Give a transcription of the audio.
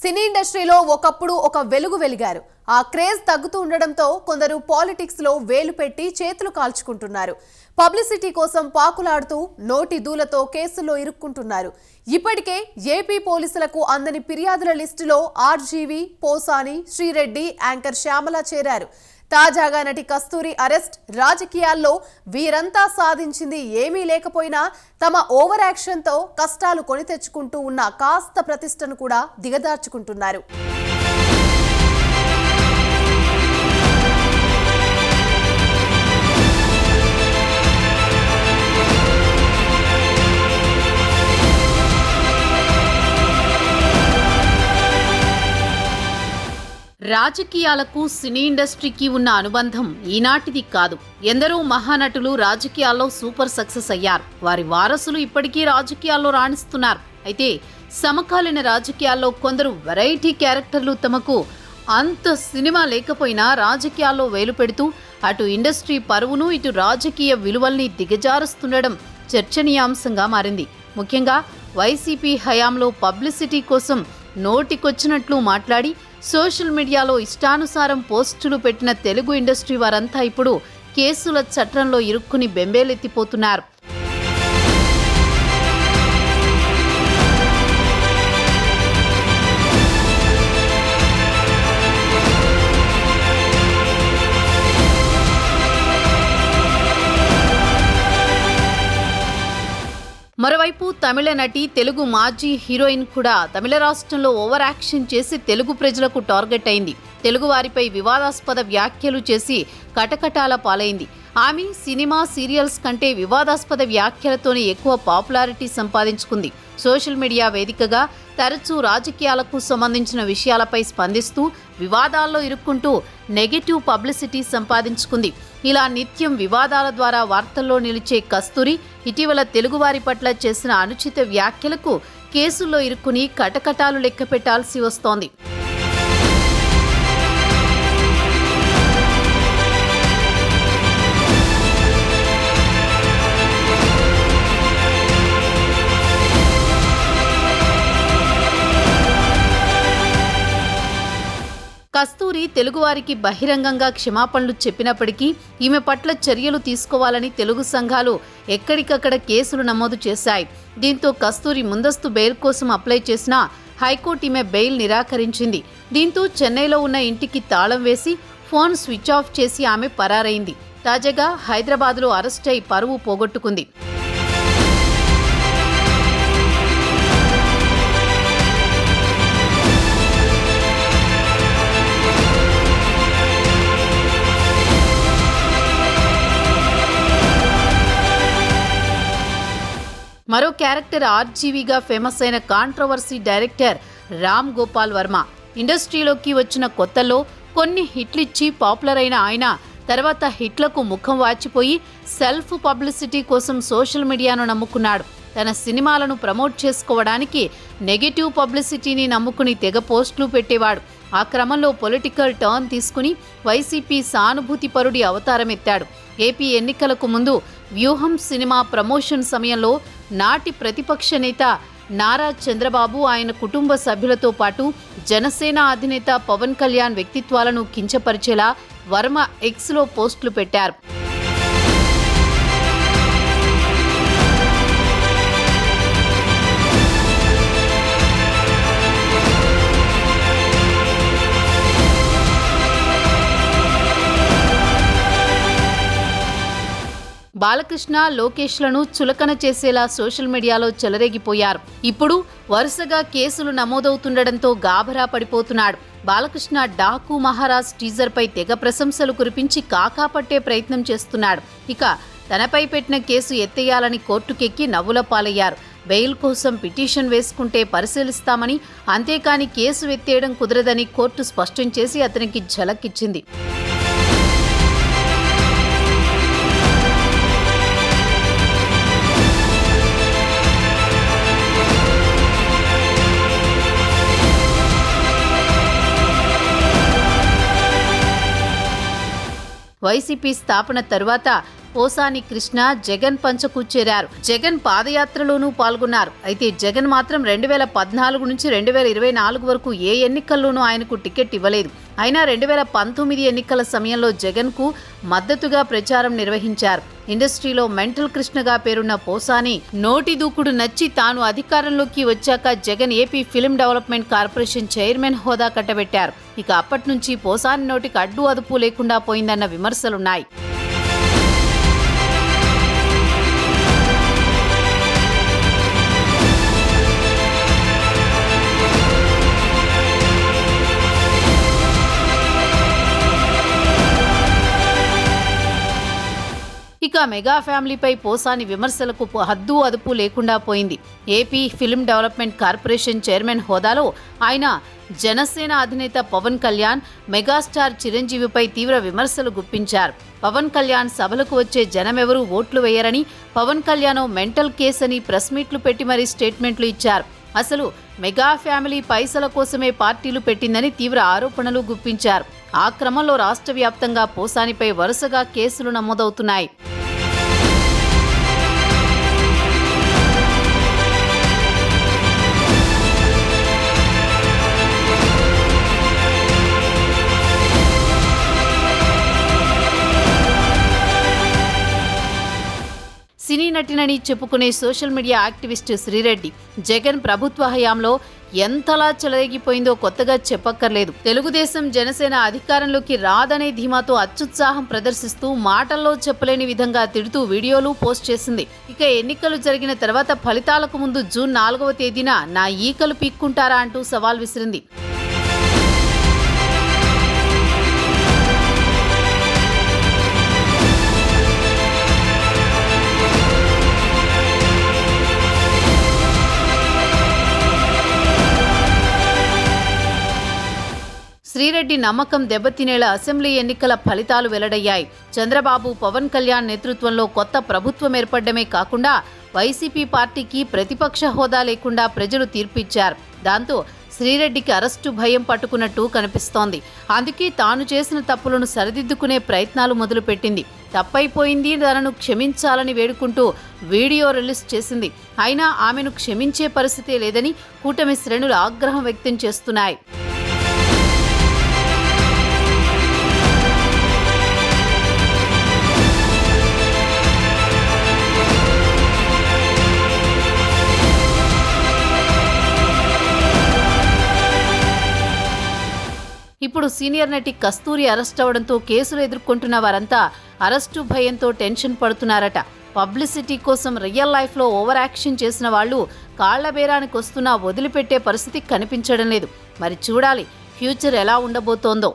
సినీ ఇండస్ట్రీలో ఒకప్పుడు ఒక వెలుగు వెలిగారు. ఆ క్రేజ్ తగ్గుతూ ఉండడంతో కొందరు పాలిటిక్స్లో వేలు పెట్టి చేతులు కాల్చుకుంటున్నారు. పబ్లిసిటీ కోసం పాకులాడుతూ నోటి దూలతో కేసుల్లో ఇరుక్కుంటున్నారు. ఇప్పటికే ఏపీ పోలీసులకు అందని ఫిర్యాదుల లిస్టులో ఆర్జీవి పోసాని శ్రీరెడ్డి యాంకర్ శ్యామల చేరారు. తాజాగా నటి కస్తూరి అరెస్ట్ రాజకీయాల్లో వీరంతా సాధించింది ఏమీ లేకపోయినా తమ ఓవర్ యాక్షన్తో కష్టాలు కొని తెచ్చుకుంటూ ఉన్న కాస్త ప్రతిష్టను కూడా దిగదార్చుకుంటున్నారు. రాజకీయాలకు సినీ ఇండస్ట్రీకి ఉన్న అనుబంధం ఈనాటిది కాదు. ఎందరో మహానటులు రాజకీయాల్లో సూపర్ సక్సెస్ అయ్యారు. వారి వారసులు ఇప్పటికీ రాజకీయాల్లో రాణిస్తున్నారు. అయితే సమకాలీన రాజకీయాల్లో కొందరు వెరైటీ క్యారెక్టర్లు తమకు అంత సినిమా లేకపోయినా రాజకీయాల్లో వేలు పెడుతూ అటు ఇండస్ట్రీ పరువును ఇటు రాజకీయ విలువల్ని దిగజారుస్తుండడం చర్చనీయాంశంగా మారింది. ముఖ్యంగా వైసీపీ హయాంలో పబ్లిసిటీ కోసం నోటికొచ్చినట్లు మాట్లాడి సోషల్ మీడియాలో ఇష్టానుసారం పోస్టులు పెట్టిన తెలుగు ఇండస్ట్రీ వారంతా ఇప్పుడు కేసుల చట్రంలో ఇరుక్కుని బెంబేలెత్తిపోతున్నారు. తమిళ నటి తెలుగు మాజీ హీరోయిన్ కూడా తమిళ రాష్ట్రంలో ఓవర్ యాక్షన్ చేసి తెలుగు ప్రజలకు టార్గెట్ అయింది. తెలుగు వారిపై వివాదాస్పద వ్యాఖ్యలు చేసి కటకటాల పాలైంది. ఆమె సినిమా సీరియల్స్ కంటే వివాదాస్పద వ్యాఖ్యలతోనే ఎక్కువ పాపులారిటీ సంపాదించుకుంది. సోషల్ మీడియా వేదికగా తరచూ రాజకీయాలకు సంబంధించిన విషయాలపై స్పందిస్తూ వివాదాల్లో ఇరుక్కుంటూ నెగటివ్ పబ్లిసిటీ సంపాదించుకుంది. ఇలా నిత్యం వివాదాల ద్వారా వార్తల్లో నిలిచే కస్తూరి ఇటీవల తెలుగువారి పట్ల చేసిన అనుచిత వ్యాఖ్యలకు కేసుల్లో ఇరుక్కుని కటకటాలు లెక్కపెట్టాల్సి వస్తోంది. కస్తూరి తెలుగువారికి బహిరంగంగా క్షమాపణలు చెప్పినప్పటికీ ఈమె పట్ల చర్యలు తీసుకోవాలని తెలుగు సంఘాలు ఎక్కడికక్కడ కేసులు నమోదు చేశాయి. దీంతో కస్తూరి ముందస్తు బెయిల్ కోసం అప్లై చేసినా హైకోర్టు ఈమె బెయిల్ నిరాకరించింది. దీంతో చెన్నైలో ఉన్న ఇంటికి తాళం వేసి ఫోన్ స్విచ్ ఆఫ్ చేసి ఆమె పరారైంది. తాజాగా హైదరాబాద్లో అరెస్ట్ అయి పరువు పోగొట్టుకుంది. మరో క్యారెక్టర్ ఆర్జీవిగా ఫేమస్ అయిన కాంట్రవర్సీ డైరెక్టర్ రామ్ గోపాల్ వర్మ. ఇండస్ట్రీలోకి వచ్చిన కొత్తలో కొన్ని హిట్లిచ్చి పాపులర్ అయిన ఆయన తర్వాత హిట్లకు ముఖం వాచిపోయి సెల్ఫ్ పబ్లిసిటీ కోసం సోషల్ మీడియాను నమ్ముకున్నాడు. తన సినిమాలను ప్రమోట్ చేసుకోవడానికి నెగటివ్ పబ్లిసిటీని నమ్ముకుని తెగ పోస్టులు పెట్టేవాడు. ఆ క్రమంలో పొలిటికల్ టర్న్ తీసుకుని వైసీపీ సానుభూతి పరుడి అవతారం ఎత్తాడు ఏపీ ఎన్నికలకు ముందు వ్యూహం సినిమా ప్రమోషన్ సమయంలో నాటి ప్రతిపక్ష నేత నారా చంద్రబాబు ఆయన కుటుంబ సభ్యులతో పాటు జనసేన అధినేత పవన్ కళ్యాణ్ వ్యక్తిత్వాలను కించపరిచేలా వర్మ ఎక్స్లో పోస్టులు పెట్టారు. బాలకృష్ణ లోకేష్లను చులకన చేసేలా సోషల్ మీడియాలో చెలరేగిపోయారు. ఇప్పుడు వరుసగా కేసులు నమోదవుతుండటంతో గాభరా పడిపోతున్నాడు. బాలకృష్ణ డాకు మహారాజ్ టీజర్పై తెగ ప్రశంసలు కురిపించి కాకాపట్టే ప్రయత్నం చేస్తున్నాడు. ఇక తనపై పెట్టిన కేసు ఎత్తేయాలని కోర్టుకెక్కి నవ్వుల పాలయ్యారు. బెయిల్ కోసం పిటిషన్ వేసుకుంటే పరిశీలిస్తామని అంతేకాని కేసు ఎత్తేయడం కుదరదని కోర్టు స్పష్టం చేసి అతనికి ఝలక్కిచ్చింది. వైసీపీ స్థాపన తరువాత పోసాని కృష్ణ జగన్ పంచకు చేరారు జగన్ పాదయాత్రలోనూ పాల్గొన్నారు. అయితే జగన్ మాత్రం రెండు వేల పద్నాలుగు నుంచి రెండు వేల ఇరవై నాలుగు వరకు ఏ ఎన్నికల్లోనూ ఆయనకు టికెట్ ఇవ్వలేదు. అయినా రెండు వేల పంతొమ్మిది ఎన్నికల సమయంలో జగన్కు మద్దతుగా ప్రచారం నిర్వహించారు. ఇండస్ట్రీలో మెంటల్ కృష్ణగా పేరున్న పోసాని నోటి దూకుడు నచ్చి తాను అధికారంలోకి వచ్చాక Jagan AP film development corporation chairman హోదా కట్టబెట్టారు. ఇక అప్పటి నుంచి పోసాని నోటికి అడ్డు అదుపు లేకుండా పోయిందన్న విమర్శలున్నాయి. ఇక మెగా ఫ్యామిలీపై పోసాని విమర్శలకు హద్దు అదుపు లేకుండా పోయింది. AP film development corporation chairman హోదాలో ఆయన జనసేన అధినేత పవన్ కళ్యాణ్ మెగాస్టార్ చిరంజీవిపై తీవ్ర విమర్శలు గుప్పించారు. పవన్ కళ్యాణ్ సభలకు వచ్చే జనమెవరూ ఓట్లు వేయరని పవన్ కళ్యాణ్ మెంటల్ కేస్ అని ప్రెస్ మీట్లు పెట్టి మరీ స్టేట్మెంట్లు ఇచ్చారు. అసలు మెగా ఫ్యామిలీ పైసల కోసమే పార్టీలు పెట్టిందని తీవ్ర ఆరోపణలు గుప్పించారు. ఆ క్రమంలో రాష్ట్ర వ్యాప్తంగా పోసానిపై వరుసగా కేసులు నమోదవుతున్నాయి. సినీ నటినని చెప్పుకునే social media activist Sri Reddy Jagan ప్రభుత్వ హయాంలో ఎంతలా చెలరేగిపోయిందో కొత్తగా చెప్పక్కర్లేదు. తెలుగుదేశం జనసేన అధికారంలోకి రాదనే ధీమాతో అత్యుత్సాహం ప్రదర్శిస్తూ మాటల్లో చెప్పలేని విధంగా తిడుతూ వీడియోలు పోస్ట్ చేసింది. ఇక ఎన్నికలు జరిగిన తర్వాత ఫలితాలకు ముందు జూన్ నాలుగవ తేదీన నా ఈకలు పీక్కుంటారా అంటూ సవాల్ విసిరింది. శ్రీరెడ్డి నమ్మకం దెబ్బతినేలా అసెంబ్లీ ఎన్నికల ఫలితాలు వెల్లడయ్యాయి. చంద్రబాబు పవన్ కళ్యాణ్ నేతృత్వంలో కొత్త ప్రభుత్వం ఏర్పడమే కాకుండా వైసీపీ పార్టీకి ప్రతిపక్ష హోదా లేకుండా ప్రజలు తీర్పిచ్చారు. దాంతో శ్రీరెడ్డికి అరెస్టు భయం పట్టుకున్నట్టు కనిపిస్తోంది. అందుకే తాను చేసిన తప్పులను సరిదిద్దుకునే ప్రయత్నాలు మొదలుపెట్టింది. తప్పైపోయింది తనను క్షమించాలని వేడుకుంటూ వీడియో రిలీజ్ చేసింది. అయినా ఆమెను క్షమించే పరిస్థితే లేదని కూటమి శ్రేణులు ఆగ్రహం వ్యక్తం చేస్తున్నాయి. ఇప్పుడు సీనియర్ నటి కస్తూరి అరెస్ట్ అవడంతో కేసులు ఎదుర్కొంటున్న వారంతా అరెస్టు భయంతో టెన్షన్ పడుతున్నారట. పబ్లిసిటీ కోసం రియల్ లైఫ్లో ఓవర్ యాక్షన్ చేసిన వాళ్ళు కాళ్ళ బేరానికి వస్తున్నా వదిలిపెట్టే పరిస్థితి కనిపించడం లేదు. మరి చూడాలి ఫ్యూచర్ ఎలా ఉండబోతోందో.